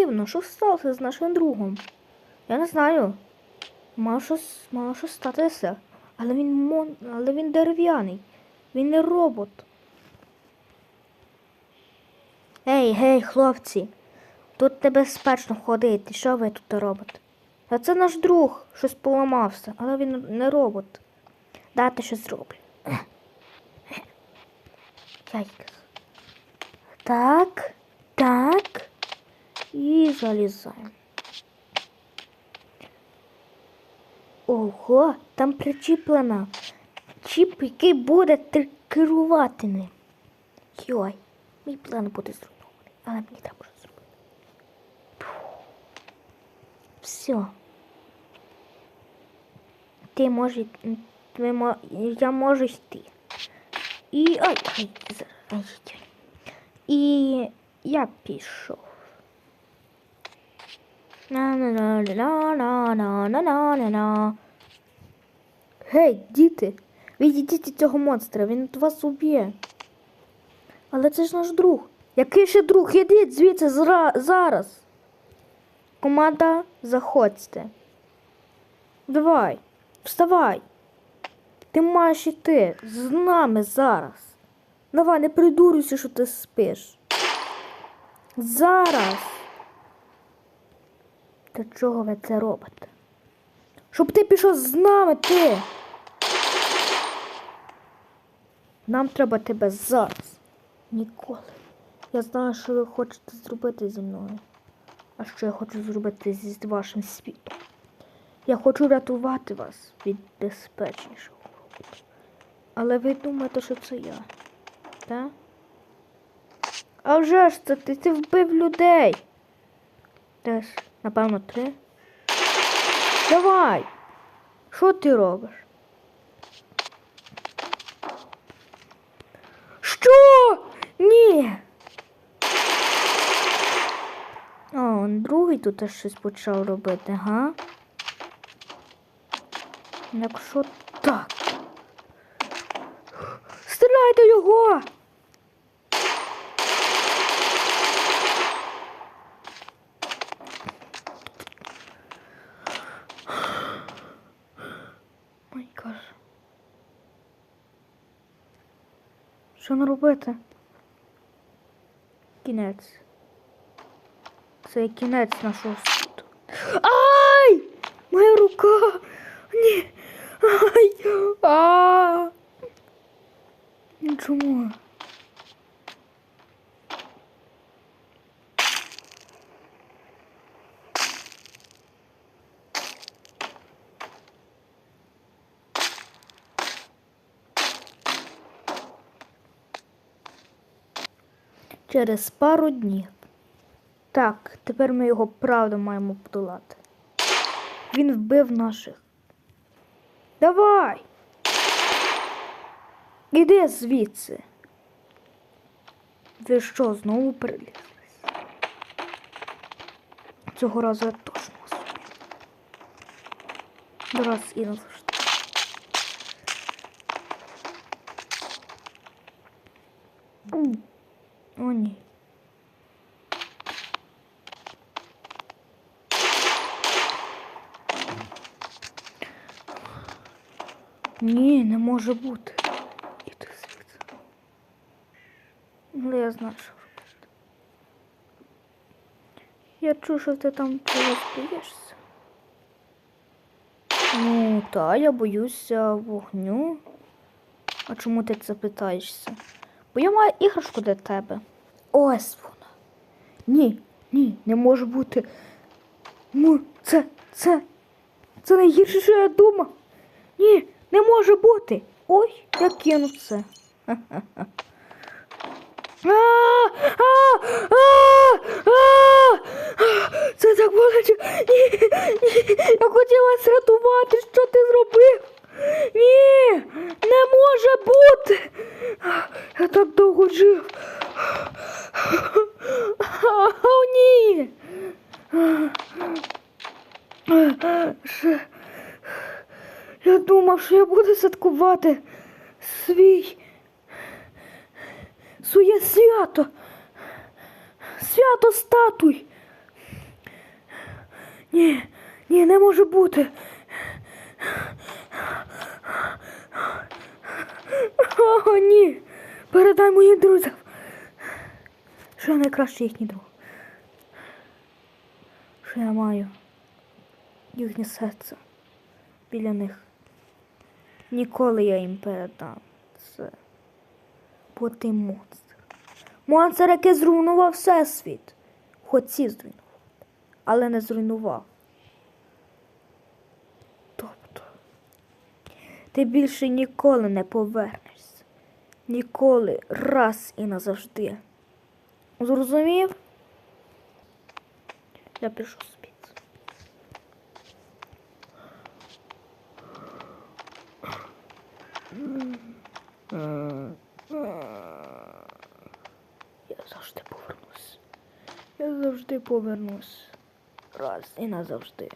дивно, що сталося з нашим другом? Я не знаю. Мало щось, мало щось статися. Але він мон... але він дерев'яний. Він не робот. Ей, гей, хлопці. Тут небезпечно ходити. Що ви тут робите? А це наш друг, щось поламався, але він не робот. Дайте щось зроблю. Так, так. І залізаємо. Ого, там причіплена. Чіп, який буде керувати ним. Мій план буде зруйнований, але мені треба щось зробити. Все. Ти можеш. Мо... Я можу йти. І. Ай, ай. І я пішов. Гей, діти! Відійдіть від цього монстра, він від вас уб'є. Але це ж наш друг. Який ще друг? Ідіть звідси зра зараз. Команда, заходьте. Давай, вставай. Ти маєш іти з нами зараз. Давай, не придурюйся, що ти спиш. Зараз. Для чого ви це робите? Щоб ти пішов з нами, ти. Нам треба тебе зараз. Ніколи. Я знаю, що ви хочете зробити зі мною. А що я хочу зробити зі вашим світом? Я хочу рятувати вас від безпечнішого. Але ви думаєте, що це я. Так? А вже ж це ти, ти вбив людей. Десь, напевно, три. Давай! Що ти робиш? Що? Ні. О, он другий тут теж щось почав робити, га? Якщо так. Стріляйте його! Ой, каже. Що не робити? Кінець. Це кінець нашого світу. Ай! Моя рука! Ні! Ай! А! Чому? Через пару днів. Так, тепер ми його правда маємо подолати. Він вбив наших. Давай! Іди звідси. Ви що, знову прилізлись? Цього разу я точно вас. Раз і назавжди. М. О, ні. Ні, не може бути. Іди звідси. Ну, я знаю, що робити. Я чую, що ти там чогось. Ну, та, я боюся вогню. А чому ти це питаєшся? Бо я маю іграшку для тебе. Ось вона. Ні, ні, не може бути. Ну, це, це, це найгірше, що я думав. Ні, не може бути. Ой, я кинув це. Це так боляче. Ні, ні, я хотіла рятувати. Що ти зробив? Ні, не може бути. Я так довго жив. О, ні. Я думав, що я буду святкувати свій своє свято. Свято статуй. Ні, ні, не може бути. О, ні. Передай моїм друзям. Що я найкращий їхній друг. Що я маю? Їхнє серце біля них. Ніколи я їм передам це. Бо ти монстр. Монстр, який зруйнував всесвіт. Хотів зруйнувати, але не зруйнував. Тобто, ти більше ніколи не повернешся. Ніколи раз і назавжди. Зрозумів? Я пішов спіти. Я завжди повернусь. Я завжди повернусь. Раз і назавжди.